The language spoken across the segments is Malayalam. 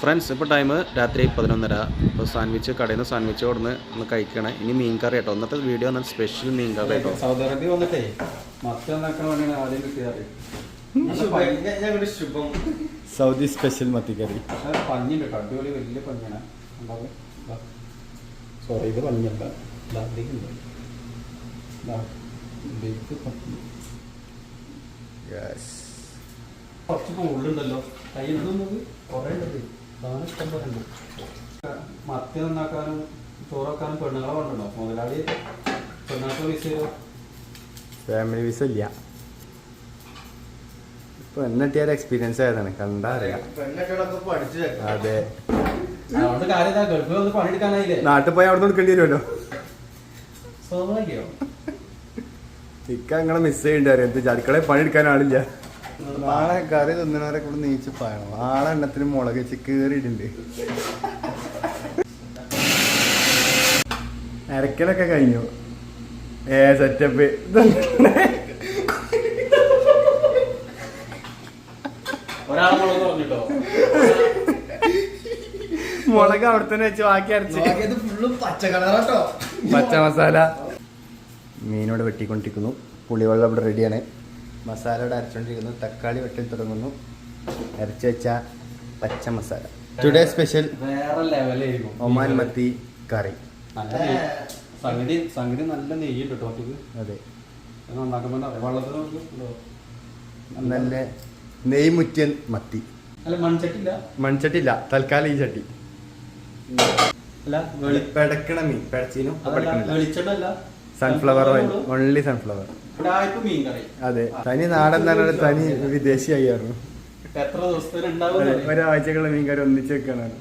ഫ്രണ്ട്സ് ഇപ്പോൾ ടൈം രാത്രി പതിനൊന്നര. ഇപ്പോൾ സാൻഡ്വിച്ച് കടയിൽ നിന്ന് സാൻഡ്വിച്ച് കൊടുന്ന് ഒന്ന് കഴിക്കണേ. ഇനി മീൻ കറി കേട്ടോ ഇന്നത്തെ വീഡിയോ എന്നാൽ സ്പെഷ്യൽ മീൻ കറി കേട്ടോ സൗദി അറേബ്യ വന്നിട്ടേ ആദ്യം കിട്ടിയത്. ശുഭം. സൗദി സ്പെഷ്യൽ മത്തിക്കറി പഞ്ഞിണ്ട് കേട്ടോ. അടിപൊളി വലിയ പഞ്ഞാണ് സോറി ഇത് പഞ്ഞല്ല. കുറച്ച് കൂടുതലുണ്ടല്ലോ കയ്യിലൊന്നും കുറേ ഉണ്ട് അതാണ് ഇഷ്ടം പോലെ ഉണ്ട് മത്തി നന്നാക്കാനും ചോറാക്കാനും പെണ്ണുങ്ങളെ കൊണ്ടുണ്ടോ മുതലാളി പെണ്ണുങ്ങൾക്ക് വിസ ചെയ്തോ ഫാമിലി വിസ ഇല്ല. ഇപ്പൊ എന്നിട്ടിയാൽ എക്സ്പീരിയൻസ് ആയതാണ്. കണ്ടാ അറിയാം. പെണ്ണൊക്കെ അതെ. നാട്ടിൽ പോയി അവിടെ നിന്ന് എടുക്കേണ്ടി വരുമല്ലോ. സ്വാഭാവികം ഇക്ക അങ്ങനെ മിസ് ചെയ്യണ്ടായിരുന്നു. അറിയാം എന്ത് അടുക്കളയിൽ പണിയെടുക്കാൻ ആളില്ല. നാളെ കറി തിന്നണവരെ കൂടെ നീച്ച് പായണം. ആളെ എണ്ണത്തിന് മുളക് വെച്ച് കീറിയിട്ടുണ്ട് അരക്കലൊക്കെ കഴിഞ്ഞു. ഏ സെറ്റപ്പ് മുളക് അവിടെ തന്നെ വെച്ച് ബാക്കി അരച്ച്. പച്ച മസാല. മീനോട് വെട്ടിക്കൊണ്ടിരിക്കുന്നു. പുളിവെള്ളം ഇവിടെ റെഡിയാണ് മസാല ഇവിടെ അരച്ചോണ്ടിരിക്കുന്നു. തക്കാളി വെട്ടിൽ തുടങ്ങുന്നു. അരച്ചു വെച്ച പച്ച മസാല. ടുഡേ സ്പെഷ്യൽ വേറെ ലെവലായിരിക്കും ഒമാൻ മത്തി കറി. സംഗതി സംഗതി നല്ല നെയ്യുണ്ട് കേട്ടോ അതെ. നല്ല നെയ് മുറ്റിയൻ മത്തി. അല്ല മൺചട്ടില്ല തൽക്കാലം ഈ ചട്ടി. പെടക്കണ മീൻ. പെടച്ചീനും? വെളിച്ചെണ്ണല്ല സൺഫ്ലവർ ഓയിൽ ഓൺലി സൺഫ്ലവർ കറി. അതെ. തനി നാടൻ തന്നെ തനി വിദേശിയായിരുന്നു. എത്ര ഒരാഴ്ചകളെ മീൻകറി കറി ഒന്നിച്ച് വെക്കാനാണ്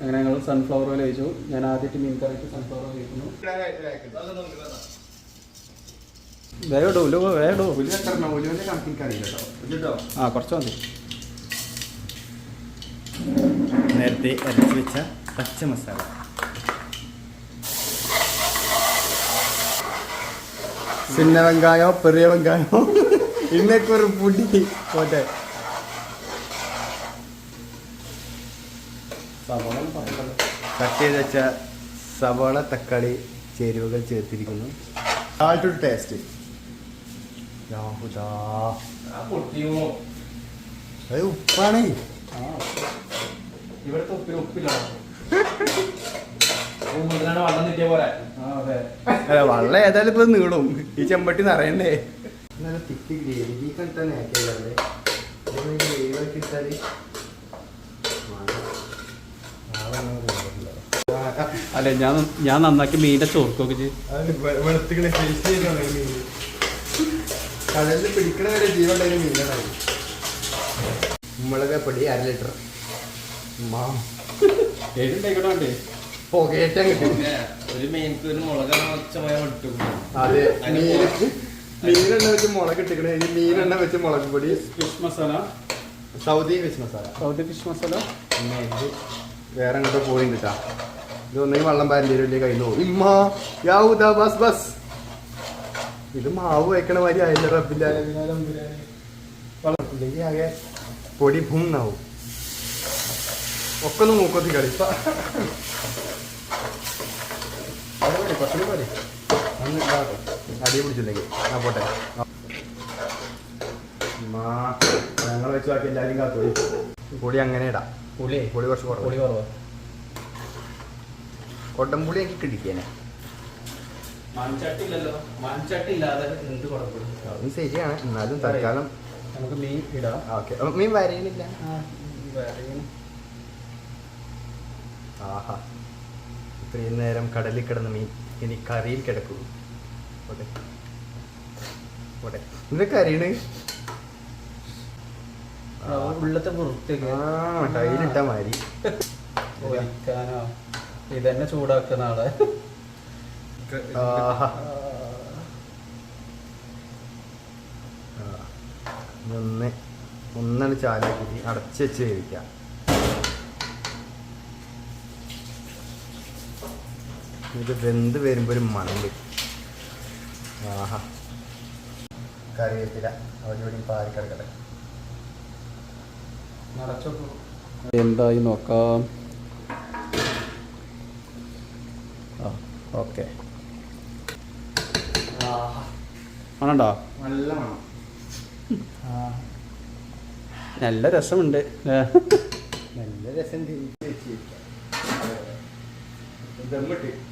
അങ്ങനെ ഞങ്ങൾ സൺഫ്ലവർ ഓയിൽ കഴിച്ചു. ഞാൻ ആദ്യമായിട്ട് മീൻ കറിക്ക് സൺഫ്ലവർ ഓയിൽ കഴിക്കുന്നു. വേടോ ഉലു വേടോ ഉലുവിന്റെ കണക്കിന് കേട്ടോ ആ കുറച്ച് മതി. നേരത്തെ അരച്ച് വെച്ച പച്ച മസാല. ചിന്ന വെങ്കായോ പെറിയ വെങ്കായോ? ഇന്നൊക്കെ ഒരു புடி പറയണ്ടല്ലോ കട്ട് ചെയ്ത് വെച്ച സവാള തക്കാളി ചേരുവകൾ ചേർത്തിരിക്കുന്നു. സാൾട്ട് ടേസ്റ്റ് അത് ഉപ്പാണേ. ഇവിടുത്തെ ഉപ്പിലാണ് വെള്ളം ഏതായാലും ഇപ്പൊ നീളും. ഈ ചെമ്പട്ടി നിറയണ്ടേ? നല്ല തിക്ക് ഗ്രേവി ഈ കണ്ടാണ് ആക്കിയതല്ലേ ഗ്രേവി ആക്കി ഇട്ടാൽ അല്ലെ ഞാൻ ഞാൻ നന്നാക്കി മീന്റെ ചോർക്കൊക്കെ കടലിൽ പിടിക്കണ വരെ ജീവനുള്ള മീനാണ് മുളക് പൊടി അര ലിറ്റർ. മാം. ഏതുണ്ടായിക്കോട്ടെ പുകയേറ്റാൻ കിട്ടും. ഒരു മെയിൻക്ക് ഒരു മുളകാണ് ഒച്ചമായ ഇട്ടു അതെ മീൻ മീനെണ്ണ വെച്ച് മുളക് ഇട്ടിക്കണേ മീനെണ്ണ വെച്ച് മുളക് പൊടി. Fish masala. Saudi fish masala. Saudi fish masala. പിന്നെ ഇത് വേറെ അങ്ങോട്ട് പോയിണ്ട് കേട്ടാ ഇത് ഒന്നെങ്കിൽ വള്ളം പാരേണ്ടി വരും കയ്യിൽ പോകും ഇമ്മാ യാവൂദാ ബസ് ബസ്. ഇത് മാവ് വയ്ക്കണ മാതിരി ആയില്ല റബ്ബില്ല ആകെ പൊടി ഭൂം നാവും ഒക്കെ ഒന്ന് മൂക്കത്തി കളി കുറച്ചുകൂടി മതി അന്ന് ഇതാട്ടോ. അടി പിടിച്ചില്ലെങ്കിൽ ആ പോട്ടെ. ഞങ്ങൾ വെച്ച് ബാക്കി എല്ലാവരും കാത്തോളി പൊടി അങ്ങനെ ഇടാം. പുളി? പൊടി കുറച്ച് കുറവ്. പുളി കുറവ്. കൊട്ടമ്പുളി എനിക്ക് കിട്ടിക്കേനെ ശരിയാണ്. എന്നാലും തൽക്കാലം നമുക്ക് മീൻ ഇടാം. ഓക്കെ. മീൻ വരയുന്നില്ല വേറെ ആഹാ. ഇത്രയും നേരം കടലിൽ കിടന്ന മീൻ ഇനി കറിയിൽ കിടക്കൂ. പോട്ടെ. പോട്ടെ. ഇതിന്റെ കറിയാണ് ഉള്ളത്തെ പുറത്തേക്ക്. ആ ടൈലിട്ട മാതിരി. ഒഴിക്കാനോ? ഇതന്നെ ചൂടാക്കുന്ന ആളെ. ഒന്ന് ഒന്നാണ് ചാലാക്കി അടച്ചു വെച്ച് വേവിക്കാം. ഇത് വെന്ത് വരുമ്പോൾ ഒരു മണം വരും. ആഹാ. കറിവേപ്പില. അവിടെ ഇവിടെ പാരി കിടക്കട്ടെ. എന്തായി നോക്കാം. ആ ഓക്കെ. മണണ്ടോ? നല്ല മണം. നല്ല രസമുണ്ട്. നല്ല രസം തിരിച്ചു വെച്ചിരിക്കാം. ദമ്മിട്ട്.